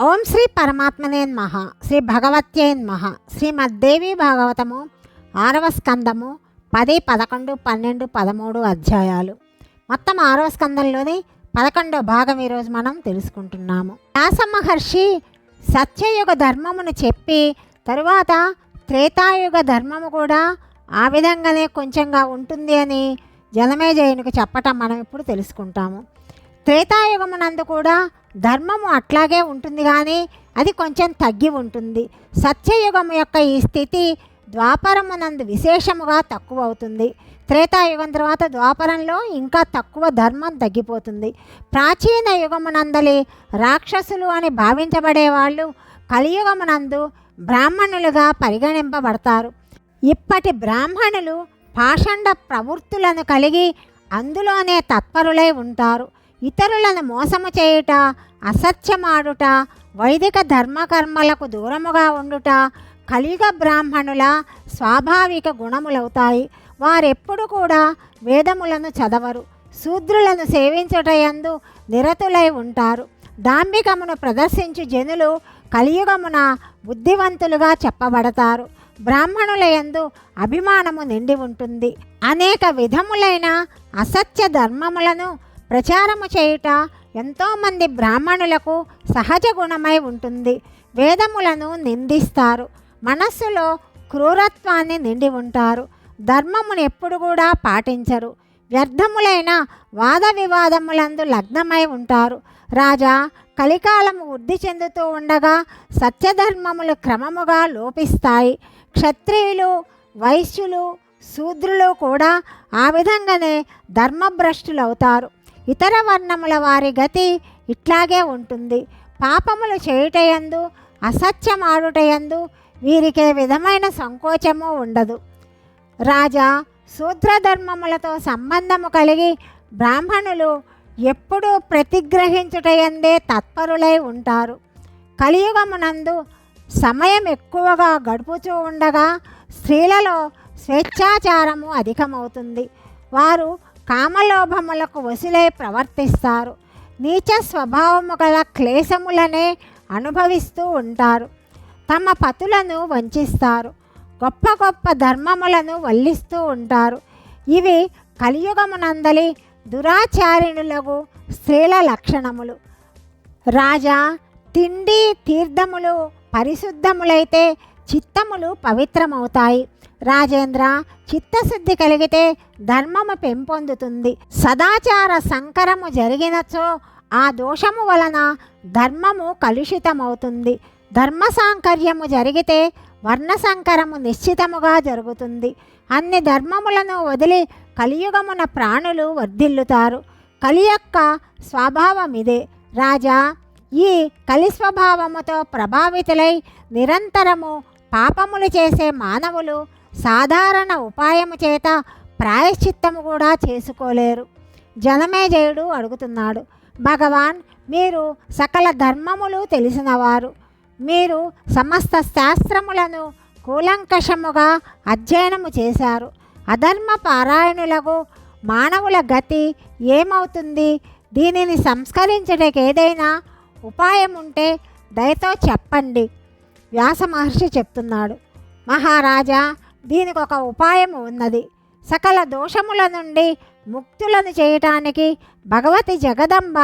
ఓం శ్రీ పరమాత్మనే మహా శ్రీ భగవత్యే నమః శ్రీమద్దేవి భాగవతము ఆరవ స్కందము పది పదకొండు పన్నెండు పదమూడు అధ్యాయాలు. మొత్తం ఆరవ స్కందంలోని పదకొండో భాగం ఈరోజు మనం తెలుసుకుంటున్నాము. వ్యాస మహర్షి సత్యయుగ ధర్మమును చెప్పి తరువాత త్రేతాయుగ ధర్మము కూడా ఆ విధంగానే కొంచెంగా ఉంటుంది అని జనమేజయునికి చెప్పటం మనం ఇప్పుడు తెలుసుకుంటాము. త్రేతాయుగమునందు కూడా ధర్మము అట్లాగే ఉంటుంది కానీ అది కొంచెం తగ్గి ఉంటుంది. సత్యయుగం యొక్క ఈ స్థితి ద్వాపరమునందు విశేషముగా తక్కువ అవుతుంది త్రేతాయుగం తర్వాత ద్వాపరంలో ఇంకా తక్కువ ధర్మం తగ్గిపోతుంది. ప్రాచీన యుగమునందలి రాక్షసులు అని భావించబడే వాళ్ళు కలియుగమునందు బ్రాహ్మణులుగా పరిగణింపబడతారు. ఇప్పటి బ్రాహ్మణులు పాషండ ప్రవృత్తులను కలిగి అందులోనే తత్పరులై ఉంటారు. ఇతరులను మోసము చేయుట అసత్యమాడుట వైదిక ధర్మకర్మలకు దూరముగా ఉండుట కలియుగ బ్రాహ్మణుల స్వాభావిక గుణములవుతాయి. వారెప్పుడు కూడా వేదములను చదవరు శూద్రులను సేవించుటయందు నిరతులై ఉంటారు. దాంబికమును ప్రదర్శించు జనులు కలియుగమున బుద్ధివంతులుగా చెప్పబడతారు. బ్రాహ్మణుల యందు అభిమానము నిండి ఉంటుంది. అనేక విధములైన అసత్య ధర్మములను ప్రచారము చేయుట ఎంతోమంది బ్రాహ్మణులకు సహజ గుణమై ఉంటుంది. వేదములను నిందిస్తారు. మనస్సులో క్రూరత్వాన్ని నిండి ఉంటారు. ధర్మమును ఎప్పుడు కూడా పాటించరు. వ్యర్థములైన వాద వివాదములందు లగ్నమై ఉంటారు. రాజా కలికాలము వృద్ధి చెందుతూ ఉండగా సత్యధర్మములు క్రమముగా లోపిస్తాయి. క్షత్రియులు వైశ్యులు శూద్రులు కూడా ఆ విధంగానే ధర్మభ్రష్టులవుతారు. ఇతర వర్ణముల వారి గతి ఇట్లాగే ఉంటుంది. పాపములు చేయుటయందు అసత్యమాడుటయందు వీరికే విధమైన సంకోచము ఉండదు. రాజా శూద్రధర్మములతో సంబంధము కలిగి బ్రాహ్మణులు ఎప్పుడూ ప్రతిగ్రహించుటయందే తత్పరులై ఉంటారు. కలియుగమునందు సమయం ఎక్కువగా గడుపుతూ ఉండగా స్త్రీలలో స్వేచ్ఛాచారము అధికమవుతుంది. వారు కామలోభములకు వసులై ప్రవర్తిస్తారు. నీచ స్వభావము గల క్లేశములనే అనుభవిస్తూ ఉంటారు. తమ పతులను వంచిస్తారు. గొప్ప గొప్ప ధర్మములను వల్లిస్తూ ఉంటారు. ఇవి కలియుగమునందలి దురాచారిణులకు స్త్రీల లక్షణములు. రాజా తిండి తీర్థములు పరిశుద్ధములైతే చిత్తములు పవిత్రమవుతాయి. రాజేంద్ర చిత్తశుద్ధి కలిగితే ధర్మము పెంపొందుతుంది. సదాచార సంకరము జరిగినచో ఆ దోషము వలన ధర్మము కలుషితమవుతుంది. ధర్మ సాంకర్యము జరిగితే వర్ణ సంకరము నిశ్చితముగా జరుగుతుంది. అన్ని ధర్మములను వదిలి కలియుగమున ప్రాణులు వర్ధిల్లుతారు. కలి యొక్క స్వభావం ఇదే రాజా ఈ కలి స్వభావముతో ప్రభావితులై నిరంతరము పాపములు చేసే మానవులు సాధారణ ఉపాయము చేత ప్రాయశ్చిత్తము కూడా చేసుకోలేరు. జనమేజయుడు అడుగుతున్నాడు భగవాన్ మీరు సకల ధర్మములు తెలిసినవారు. మీరు సమస్త శాస్త్రములను కూలంకషముగా అధ్యయనము చేశారు. అధర్మ పారాయణులకు మానవుల గతి ఏమవుతుంది? దీనిని సంస్కరించడానికి ఏదైనా ఉపాయం ఉంటే దయతో చెప్పండి. వ్యాస మహర్షి చెప్తున్నాడు మహారాజా దీనికి ఒక ఉపాయం ఉన్నది. సకల దోషముల నుండి ముక్తులను చేయటానికి భగవతి జగదంబ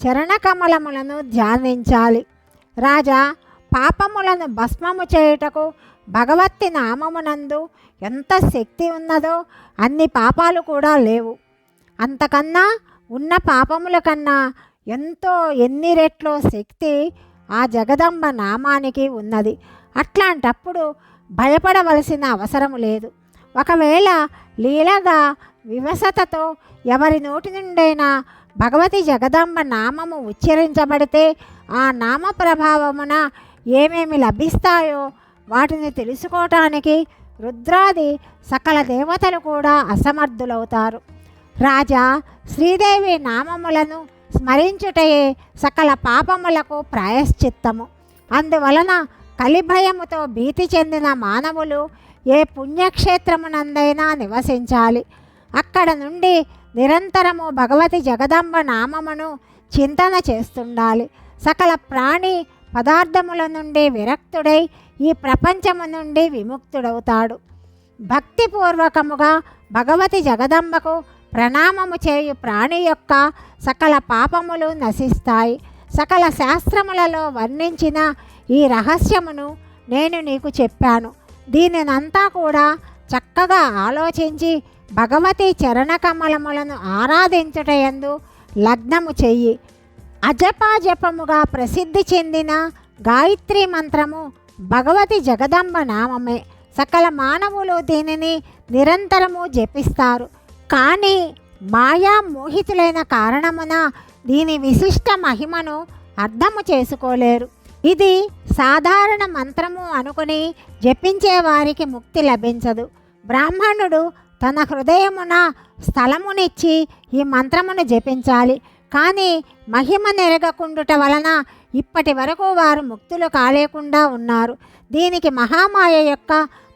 చరణకమలములను ధ్యానించాలి. రాజా పాపములను భస్మము చేయుటకు భగవతి నామమునందు ఎంత శక్తి ఉన్నదో అన్ని పాపాలు కూడా లేవు. అంతకన్నా ఉన్న పాపముల కన్నా ఎంతో ఎన్ని రెట్లో శక్తి ఆ జగదంబ నామానికి ఉన్నది. అట్లాంటప్పుడు భయపడవలసిన అవసరం లేదు. ఒకవేళ లీలగా వివసతతో ఎవరి నోటి నుండైనా భగవతి జగదంబ నామము ఉచ్చరించబడితే ఆ నామ ప్రభావమున ఏమేమి లభిస్తాయో వాటిని తెలుసుకోవటానికి రుద్రాది సకల దేవతలు కూడా అసమర్థులవుతారు. రాజా శ్రీదేవి నామములను స్మరించుటయే సకల పాపములకు ప్రాయశ్చిత్తము. అందువలన కలిభయముతో భీతి చెందిన మానవులు ఏ పుణ్యక్షేత్రమునందైనా నివసించాలి. అక్కడ నుండి నిరంతరము భగవతి జగదంబ నామమును చింతన చేస్తుండాలి. సకల ప్రాణి పదార్థముల నుండి విరక్తుడై ఈ ప్రపంచము నుండి విముక్తుడవుతాడు. భక్తిపూర్వకముగా భగవతి జగదంబకు ప్రణామము చేయు ప్రాణి యొక్క సకల పాపములు నశిస్తాయి. సకల శాస్త్రములలో వర్ణించిన ఈ రహస్యమును నేను నీకు చెప్పాను. దీనినంతా కూడా చక్కగా ఆలోచించి భగవతి చరణకమలములను ఆరాధించుటయందు లగ్నము చెయ్యి. అజపాజపముగా ప్రసిద్ధి చెందిన గాయత్రి మంత్రము భగవతి జగదంబ నామమే. సకల మానవులు దీనిని నిరంతరము జపిస్తారు. కానీ మాయా మోహితులైన కారణమున దీని విశిష్ట మహిమను అర్థము చేసుకోలేరు. ఇది సాధారణ మంత్రము అనుకుని జపించే వారికి ముక్తి లభించదు. బ్రాహ్మణుడు తన హృదయమున స్థలమునిచ్చి ఈ మంత్రమును జపించాలి. కానీ మహిమ నెరగకుండుట వలన ఇప్పటి వరకు వారు ముక్తులు కాలేకుండా ఉన్నారు. దీనికి మహామాయ యొక్క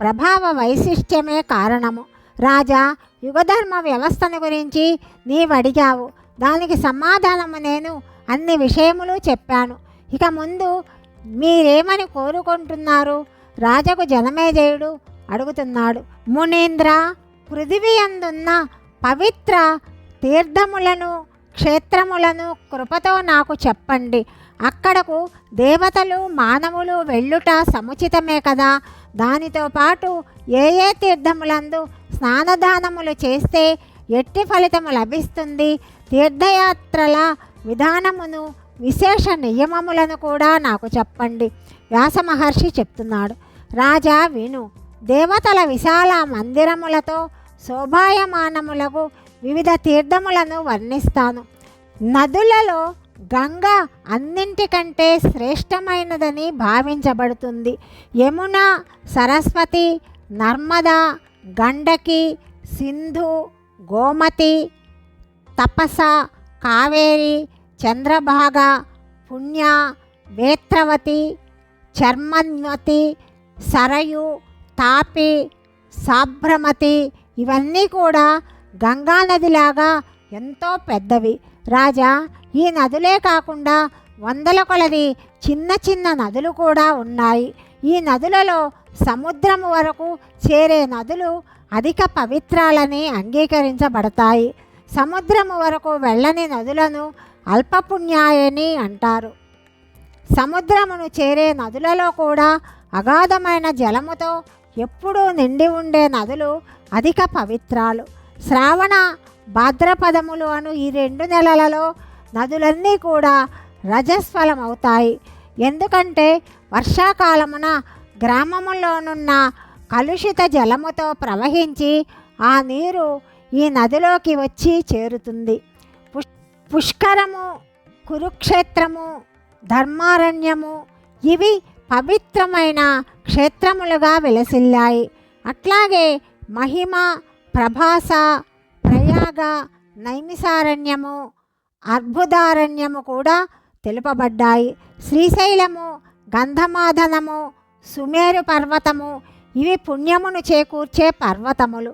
ప్రభావ వైశిష్ట్యమే కారణము. రాజా యుగధర్మ వ్యవస్థను గురించి నీవు అడిగావు దానికి సమాధానము నేను అన్ని విషయములు చెప్పాను. ఇక ముందు మీరేమని కోరుకుంటున్నారు? రాజకు జనమేజయుడు అడుగుతున్నాడు. మునీంద్ర పృథివీ అందున్న పవిత్ర తీర్థములను క్షేత్రములను కృపతో నాకు చెప్పండి. అక్కడకు దేవతలు మానవులు వెళ్ళుట సముచితమే కదా. దానితో పాటు ఏ ఏ తీర్థములందు స్నానదానములు చేస్తే ఎట్టి ఫలితము లభిస్తుంది? తీర్థయాత్రల విధానమును విశేష నియమములను కూడా నాకు చెప్పండి. వ్యాస మహర్షి చెప్తున్నాడు. రాజా విను. దేవతల విశాల మందిరములతో శోభాయమానములకు వివిధ తీర్థములను వర్ణిస్తాను. నదులలో గంగ అన్నింటికంటే శ్రేష్టమైనదని భావించబడుతుంది. యమున సరస్వతి నర్మద గండకి సింధు గోమతి తపస కావేరి చంద్రభాగ పుణ్య వేత్రవతి చర్మన్వతి సరయు తాపి సాభ్రమతి ఇవన్నీ కూడా గంగా నదిలాగా ఎంతో పెద్దవి. రాజా ఈ నదులే కాకుండా వందల కొలది చిన్న చిన్న నదులు కూడా ఉన్నాయి. ఈ నదులలో సముద్రము వరకు చేరే నదులు అధిక పవిత్రాలని అంగీకరించబడతాయి. సముద్రము వరకు వెళ్ళని నదులను అల్పపుణ్యాయని అంటారు. సముద్రమును చేరే నదులలో కూడా అగాధమైన జలముతో ఎప్పుడూ నిండి ఉండే నదులు అధిక పవిత్రాలు. శ్రావణ భాద్రపదములు అను ఈ రెండు నెలలలో నదులన్నీ కూడా రజస్వలమవుతాయి. ఎందుకంటే వర్షాకాలమున గ్రామములోనున్న కలుషిత జలముతో ప్రవహించి ఆ నీరు ఈ నదిలోకి వచ్చి చేరుతుంది. పుష్ పుష్కరము కురుక్షేత్రము ధర్మారణ్యము ఇవి పవిత్రమైన క్షేత్రములుగా విలసిల్లాయి. అట్లాగే మహిమ ప్రభాస ప్రయాగ నైమిసారణ్యము అర్బుదారణ్యము కూడా తెలుపబడ్డాయి. శ్రీశైలము గంధమాధనము సుమేరు పర్వతము ఇవి పుణ్యమును చేకూర్చే పర్వతములు.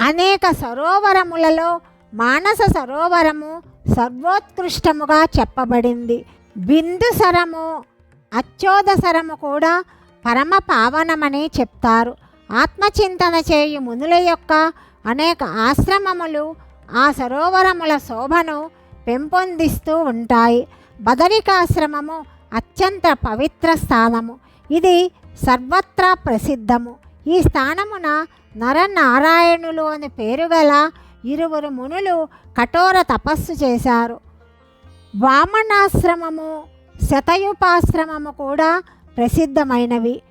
అనేక సరోవరములలో మానస సరోవరము సర్వోత్కృష్టముగా చెప్పబడింది. బిందుసరము అచ్చోదసరము కూడా పరమ పావనమని చెప్తారు. ఆత్మచింతన చేయు మునుల యొక్క అనేక ఆశ్రమములు ఆ సరోవరముల శోభను పెంపొందిస్తూ ఉంటాయి. బదరికాశ్రమము అత్యంత పవిత్ర స్థానము. ఇది సర్వత్రా ప్రసిద్ధము. ఈ స్థానమున నరనారాయణులు అని పేరు గల ఇరువురు మునులు కఠోర తపస్సు చేశారు. వామనాశ్రమము శతయుపాశ్రమము కూడా ప్రసిద్ధమైనవి.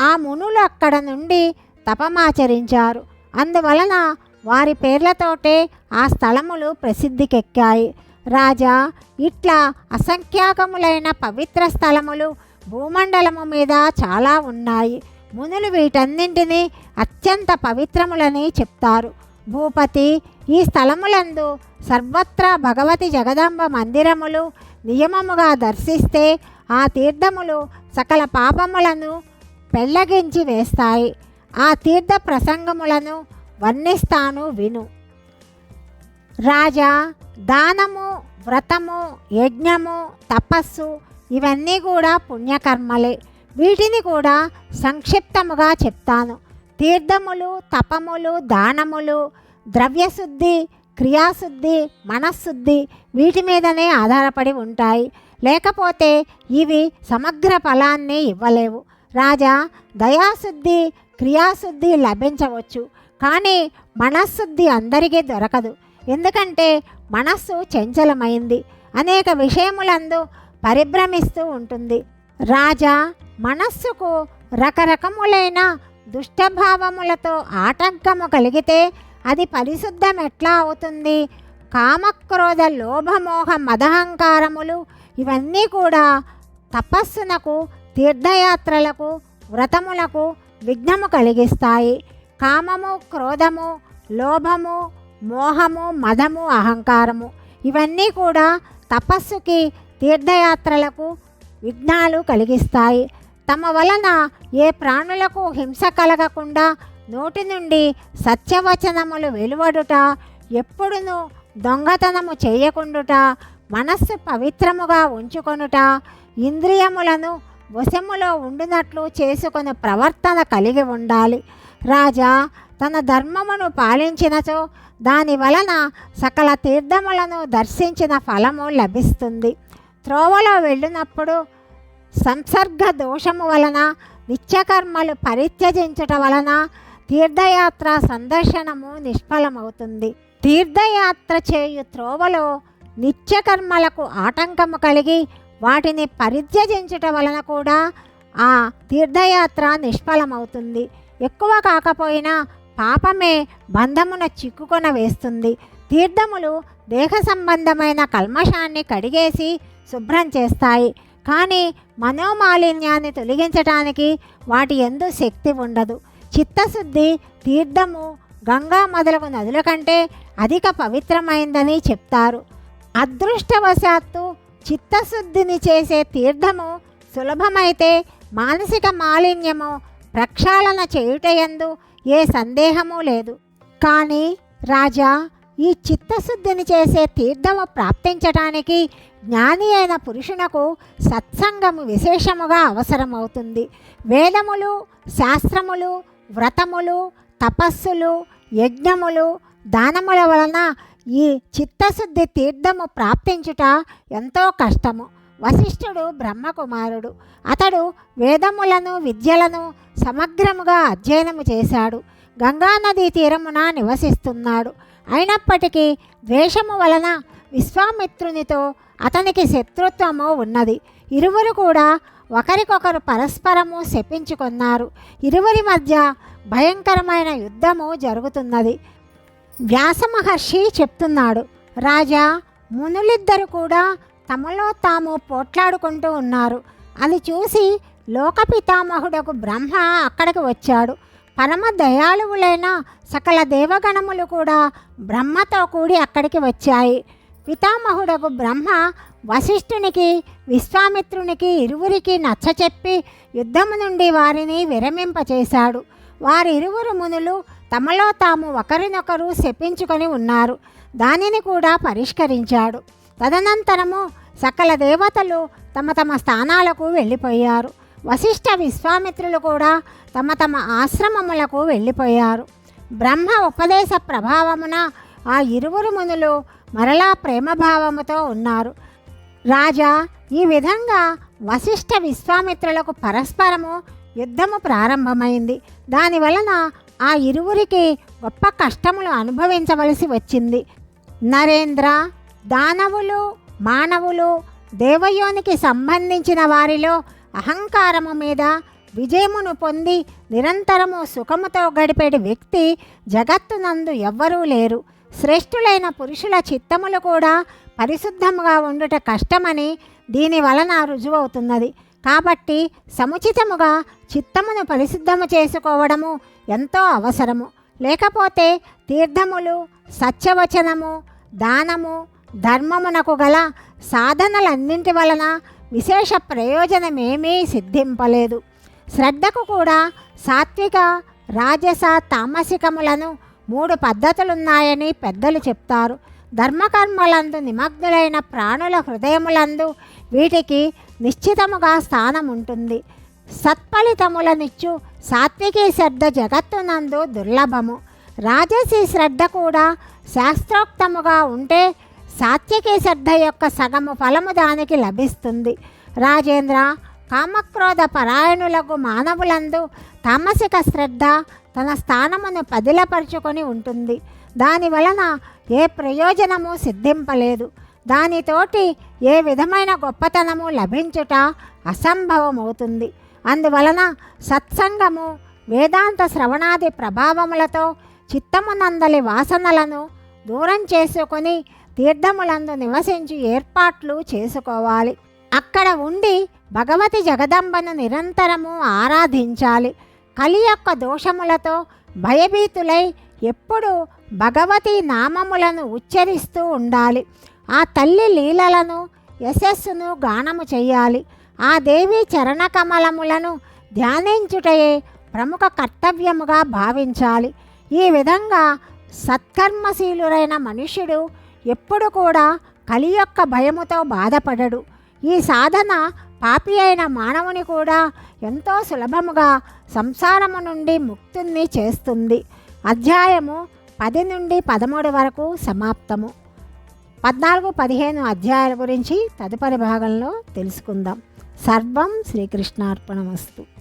ఆ మునులు అక్కడ నుండి తపమాచరించారు. అందువలన వారి పేర్లతోటే ఆ స్థలములు ప్రసిద్ధికెక్కాయి. రాజా ఇట్లా అసంఖ్యాకములైన పవిత్ర స్థలములు భూమండలము మీద చాలా ఉన్నాయి. మునులు వీటన్నింటినీ అత్యంత పవిత్రములని చెప్తారు. భూపతి ఈ స్థలములందు సర్వత్రా భగవతి జగదాంబ మందిరములు నియమముగా దర్శిస్తే ఆ తీర్థములు సకల పాపములను పెళ్ళగించి వేస్తాయి. ఆ తీర్థ ప్రసంగములను వర్ణిస్తాను విను. రాజా దానము వ్రతము యజ్ఞము తపస్సు ఇవన్నీ కూడా పుణ్యకర్మలే. వీటిని కూడా సంక్షిప్తముగా చెప్తాను. తీర్థములు తపములు దానములు ద్రవ్యశుద్ధి క్రియాశుద్ధి మనశ్శుద్ధి వీటి మీదనే ఆధారపడి ఉంటాయి. లేకపోతే ఇవి సమగ్ర ఫలాన్ని ఇవ్వలేవు. రాజా దయాశుద్ధి క్రియాశుద్ధి లభించవచ్చు. కానీ మనశ్శుద్ధి అందరికీ దొరకదు. ఎందుకంటే మనస్సు చంచలమైంది. అనేక విషయములందు పరిభ్రమిస్తూ ఉంటుంది. రాజా మనస్సుకు రకరకములైన దుష్టభావములతో ఆటంకము కలిగితే అది పరిశుద్ధం ఎట్లా అవుతుంది? కామక్రోధ లోభమోహ మదహంకారములు ఇవన్నీ కూడా తపస్సునకు తీర్థయాత్రలకు వ్రతములకు విఘ్నము కలిగిస్తాయి. కామము క్రోధము లోభము మోహము మదము అహంకారము ఇవన్నీ కూడా తపస్సుకి తీర్థయాత్రలకు విఘ్నాలు కలిగిస్తాయి. తమ వలన ఏ ప్రాణులకు హింస కలగకుండా నోటి నుండి సత్యవచనములు వెలువడుట ఎప్పుడును దొంగతనము చేయకుండుట మనస్సు పవిత్రముగా ఉంచుకొనుట ఇంద్రియములను వశములో ఉండినట్లు చేసుకుని ప్రవర్తన కలిగి ఉండాలి. రాజా తన ధర్మమును పాలించినచో దాని వలన సకల తీర్థములను దర్శించిన ఫలము లభిస్తుంది. త్రోవలో వెళ్ళినప్పుడు సంసర్గ దోషము వలన నిత్యకర్మలు పరిత్యజించుట వలన తీర్థయాత్ర సందర్శనము నిష్ఫలమవుతుంది. తీర్థయాత్ర చేయు త్రోవలో నిత్యకర్మలకు ఆటంకము కలిగి వాటిని పరిత్యజించట వలన కూడా ఆ తీర్థయాత్ర నిష్ఫలమవుతుంది. ఎక్కువ కాకపోయినా పాపమే బంధమున చిక్కుకొన వేస్తుంది. తీర్థములు దేహ సంబంధమైన కల్మషాన్ని కడిగేసి శుభ్రం చేస్తాయి. కానీ మనోమాలిన్యాన్ని తొలగించటానికి వాటి ఎందు శక్తి ఉండదు. చిత్తశుద్ధి తీర్థము గంగా మొదలగు నదుల కంటే అధిక పవిత్రమైందని చెప్తారు. అదృష్టవశాత్తు చిత్తశుద్ధిని చేసే తీర్థము సులభమైతే మానసిక మాలిన్యము ప్రక్షాళన చేయుటయందు ఏ సందేహము లేదు. కానీ రాజా ఈ చిత్తశుద్ధిని చేసే తీర్థము ప్రాప్తించటానికి జ్ఞాని అయిన పురుషునకు సత్సంగము విశేషముగా అవసరమవుతుంది. వేదములు శాస్త్రములు వ్రతములు తపస్సులు యజ్ఞములు దానముల వలన ఈ చిత్తశుద్ధి తీర్థము ప్రాప్తించుట ఎంతో కష్టము. వశిష్ఠుడు బ్రహ్మకుమారుడు. అతడు వేదములను విద్యలను సమగ్రముగా అధ్యయనము చేశాడు. గంగానదీ తీరమున నివసిస్తున్నాడు. అయినప్పటికీ ద్వేషము వలన విశ్వామిత్రునితో అతనికి శత్రుత్వము ఉన్నది. ఇరువురు కూడా ఒకరికొకరు పరస్పరము శపించుకున్నారు. ఇరువురి మధ్య భయంకరమైన యుద్ధము జరుగుతున్నది. వ్యాస మహర్షి చెప్తున్నాడు రాజా మునులిద్దరు కూడా తమలో తాము పోట్లాడుకుంటూ ఉన్నారు. అది చూసి లోకపితామహుడకు బ్రహ్మ అక్కడికి వచ్చాడు. పరమ దయాళువులైన సకల దేవగణములు కూడా బ్రహ్మతో కూడి అక్కడికి వచ్చాయి. పితామహుడకు బ్రహ్మ వశిష్ఠునికి విశ్వామిత్రునికి ఇరువురికి నచ్చచెప్పి యుద్ధము నుండి వారిని విరమింపచేశాడు. వారిరువురు మునులు తమలో తాము ఒకరినొకరు శపించుకొని ఉన్నారు. దానిని కూడా పరిష్కరించాడు. తదనంతరము సకల దేవతలు తమ తమ స్థానాలకు వెళ్ళిపోయారు. వశిష్ఠ విశ్వామిత్రులు కూడా తమ తమ ఆశ్రమములకు వెళ్ళిపోయారు. బ్రహ్మ ఉపదేశ ప్రభావమున ఆ ఇరువురు మునులు మరలా ప్రేమభావముతో ఉన్నారు. రాజా ఈ విధంగా వశిష్ఠ విశ్వామిత్రులకు పరస్పరము యుద్ధము ప్రారంభమైంది. దాని వలన ఆ ఇరువురికి గొప్ప కష్టములు అనుభవించవలసి వచ్చింది. నరేంద్ర దానవులు మానవులు దేవయోనికి సంబంధించిన వారిలో అహంకారము మీద విజయమును పొంది నిరంతరము సుఖముతో గడిపేటి వ్యక్తి జగత్తునందు ఎవ్వరూ లేరు. శ్రేష్ఠులైన పురుషుల చిత్తములు కూడా పరిశుద్ధముగా ఉండుట కష్టమని దీని వలన రుజువవుతున్నది. కాబట్టి సముచితముగా చిత్తమును పరిశుద్ధము చేసుకోవడము ఎంతో అవసరము. లేకపోతే తీర్థములు సత్యవచనము దానము ధర్మమునకు గల సాధనలన్నింటి వలన విశేష ప్రయోజనమేమీ సిద్ధింపలేదు. శ్రద్ధకు కూడా సాత్విక రాజస తామసికములను మూడు పద్ధతులున్నాయని పెద్దలు చెప్తారు. ధర్మకర్మలందు నిమగ్నులైన ప్రాణుల హృదయములందు వీటికి నిశ్చితముగా స్థానం ఉంటుంది సత్ఫలితములనిచ్చు సాత్వికీ శ్రద్ధ జగత్తునందు దుర్లభము. రాజసీ శ్రద్ధ కూడా శాస్త్రోక్తముగా ఉంటే సాత్వికీ శ్రద్ధ యొక్క సగము ఫలము దానికి లభిస్తుంది. రాజేంద్ర కామక్రోధ పరాయణులకు మానవులందు తామసిక శ్రద్ధ తన స్థానమును పదిలపరుచుకొని ఉంటుంది. దాని వలన ఏ ప్రయోజనము సిద్ధింపలేదు. దానితోటి ఏ విధమైన గొప్పతనము లభించుట అసంభవమవుతుంది. అందువలన సత్సంగము వేదాంత శ్రవణాది ప్రభావములతో చిత్తమునందలి వాసనలను దూరం చేసుకొని తీర్థములందు నివసించి ఏర్పాట్లు చేసుకోవాలి. అక్కడ ఉండి భగవతి జగదంబను నిరంతరము ఆరాధించాలి. కలి యొక్క దోషములతో భయభీతులై ఎప్పుడు భగవతి నామములను ఉచ్చరిస్తూ ఉండాలి. ఆ తల్లి లీలలను యశస్సును గానము చేయాలి. ఆ దేవి చరణకమలములను ధ్యానించుటయే ప్రముఖ కర్తవ్యముగా భావించాలి. ఈ విధంగా సత్కర్మశీలురైన మనుష్యుడు ఎప్పుడు కూడా కలి యొక్క భయముతో బాధపడడు. ఈ సాధన పాపి అయిన మానవుని కూడా ఎంతో సులభముగా సంసారము నుండి ముక్తుల్ని చేస్తుంది. అధ్యాయము పది నుండి పదమూడు వరకు సమాప్తము. పద్నాలుగు పదిహేను అధ్యాయాల గురించి తదుపరి భాగంలో తెలుసుకుందాం. సర్వం శ్రీకృష్ణార్పణమస్తు.